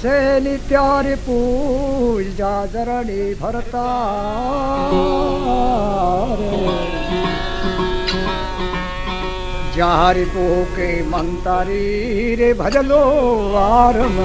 से नित्यारे पूजा जरणी भरता जहारी पो के मंतारी रे भजलो वारम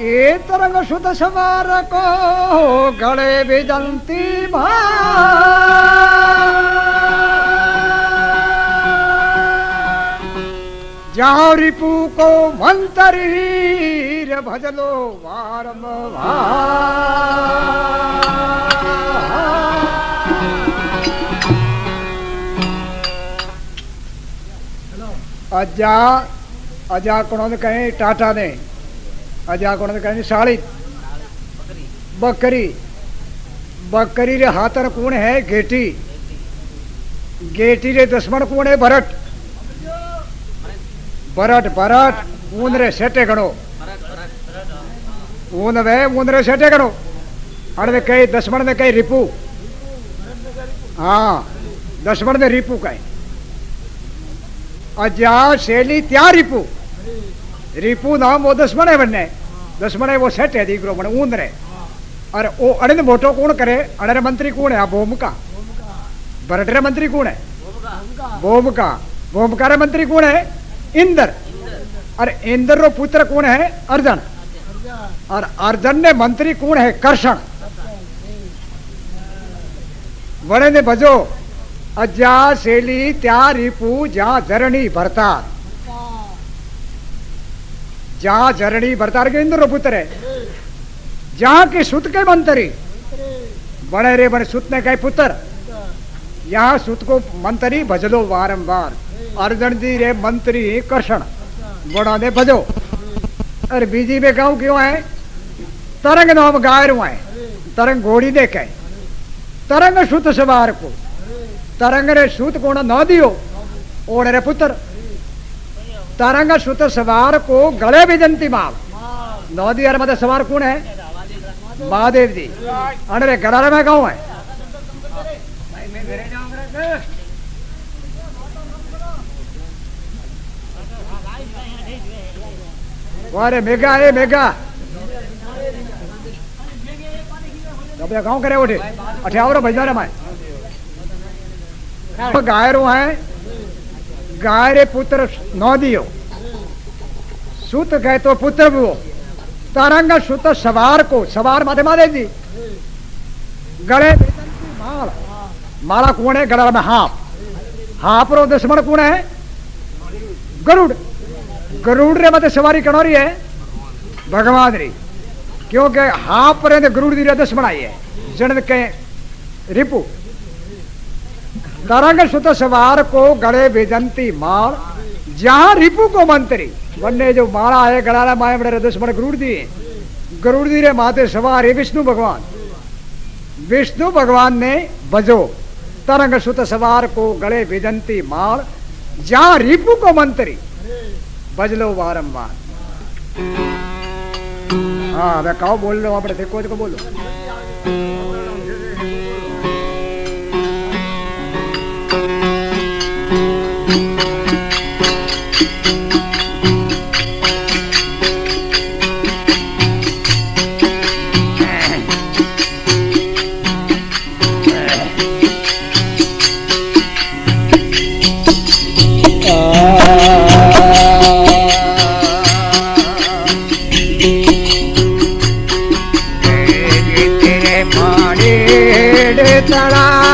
ए तरंग सुत समार को गड़े विदंती भा जहाँ रिपु को मंत्र हीर भजलो वारम अजा अजा कोण कहें? टाटा ने। अजा कोण कहें? साड़ी बकरी। बकरी रे हाथर कौन है? गेटी। गेटी रे दुश्मन कौन है? भरत। भरत भरत ऊन रे सेटे गणो ऊन वे ऊन रे सेटे गणो अण में कई दुश्मन में कई रिपू हाँ दुश्मन में रिपू कई अजा शैली त्या रिपू रिपू नाम वो दुश्मन है बनने दुश्मन है वो सेट है दीकरो मन ऊन रे अरे ओ अड़े मोटो कौन करे अड़े मंत्री कौन है भूमिका भरटरे मंत्री इंद्र। अरे इंद्र रो पुत्र कौन है? अर्जन। और अर्जन ने मंत्री कौन है? कर्षण। वणे ने भजो अजा शैली त्या रिपू जा धरणी भरतार जा झरणी भरतार के इंद्र पुत्र है। जहाँ के सुत के मंत्री। बड़े रे बड़े सुत ने कहे, पुत्र, यहाँ सुत को मंत्री भजलो बारंबार अर्जन जी रे मंत्री कर्षण बड़ा ने भजो। अरे बीजी में गाँव क्यों है तरंग नाम गायरू है तरंग घोड़ी दे के तरंग सुत सवार को। तरंग रे सुत कोण न दियो। ओण रे पुत्र। तरंग सुत सवार को गले विजंती माल। नौ दिया मत सवार कौन है? महादेव जी। अरे गड़ारा में गाँव है वारे मेगा ए मेगा। तो अब ये गाँव करे उठे। अठे आवरो भजदारे माय गायरो है गायरे पुत्र नो दियो। सूत गए तो पुत्र वो तारंग सूत सवार को, सवार माथे मारे जी। गड़े माल। माला कौन है? गला में हाफ़ हाफ़ रो दुश्मन कौन है? गरुड़। है गरुड़ रे मते सवारी कनोरी है? भगवान री, क्योंकि हाप पर गरुड़ दी दुश्मन आई है। जन के रिपु तरंग सुत सवार को गले बेजंती माल जहाँ रिपु को मंत्री वन्ने जो मारा है गड़ाला माए बड़े दुश्मन गरुड़ दी गरुड़ दी रे माते सवार है विष्णु भगवान। विष्णु भगवान ने भजो तरंग सुत सवार को गले विदंती मार, जहाँ रिपु को मंत्री बज लो बारंबार। हाँ मैं कहो बोल लो अपने सिक्को को बोलो। ગીતરે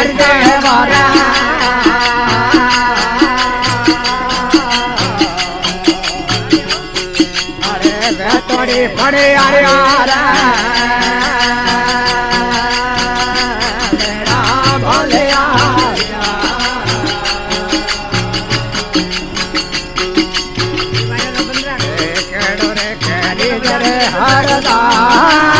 પડે અરે ભલે કેડો રે કેરી હરદા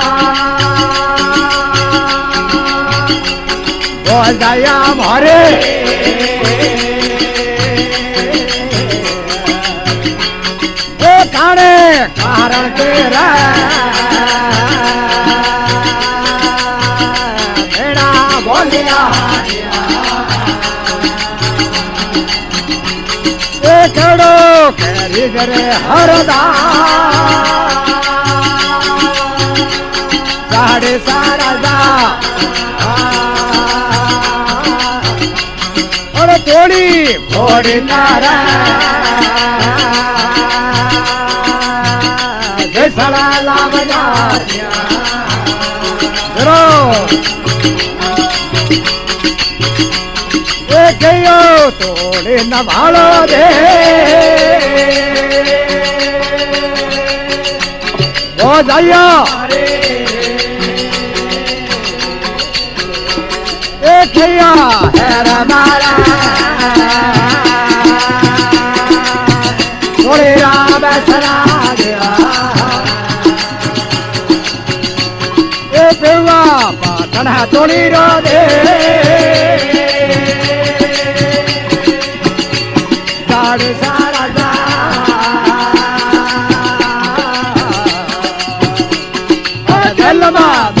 દયા મારે. એ કાણે, કારણ કે મેળા બોલ્યા એ ખેડો કેરી ઘરે હરદા. સાડે સારદા તોડી. સડા લાવજા જરો એ ગયો તોડે નવાળો દે. ઓ જયા એ ખૈયા હેર પાટણા તોડી રો દે સાડ સારા જા જલમાં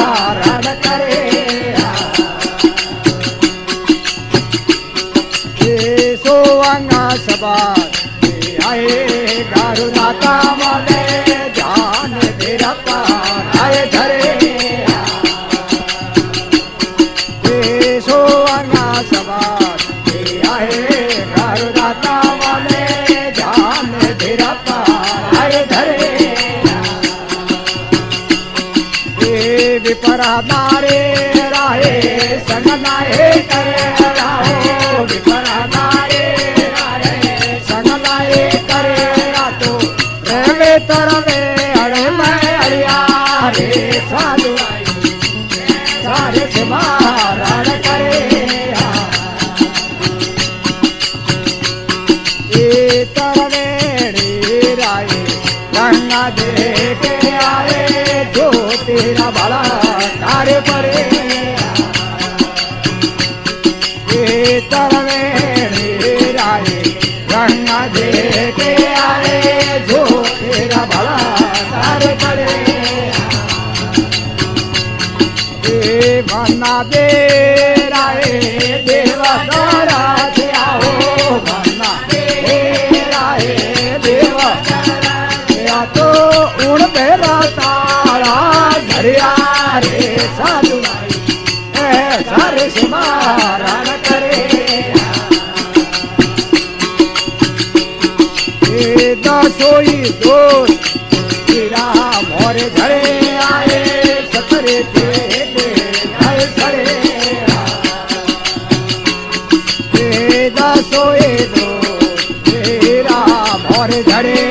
સભા આયે ગારુ નાતા મને જાન દેરતા આયે ધરે એ સોવાંગા સભા આયે ગારુ નાતા મને એ વિપરા નારે રાહે સંગ કરે. લાગે કે આરે જો તેરા બાળા તારે પડે. એ તરવે રાય રંગા દે કે આરે જો તેરા બાળા તારે પડે. રાય દેવા તારે હરિયારે સાધુ સારે સમારણ કરે દસોઈ દોષ હીરા મોરે ધરે આયે સતરે ધરે દસોએ દોષ હીરા મોરે ધરે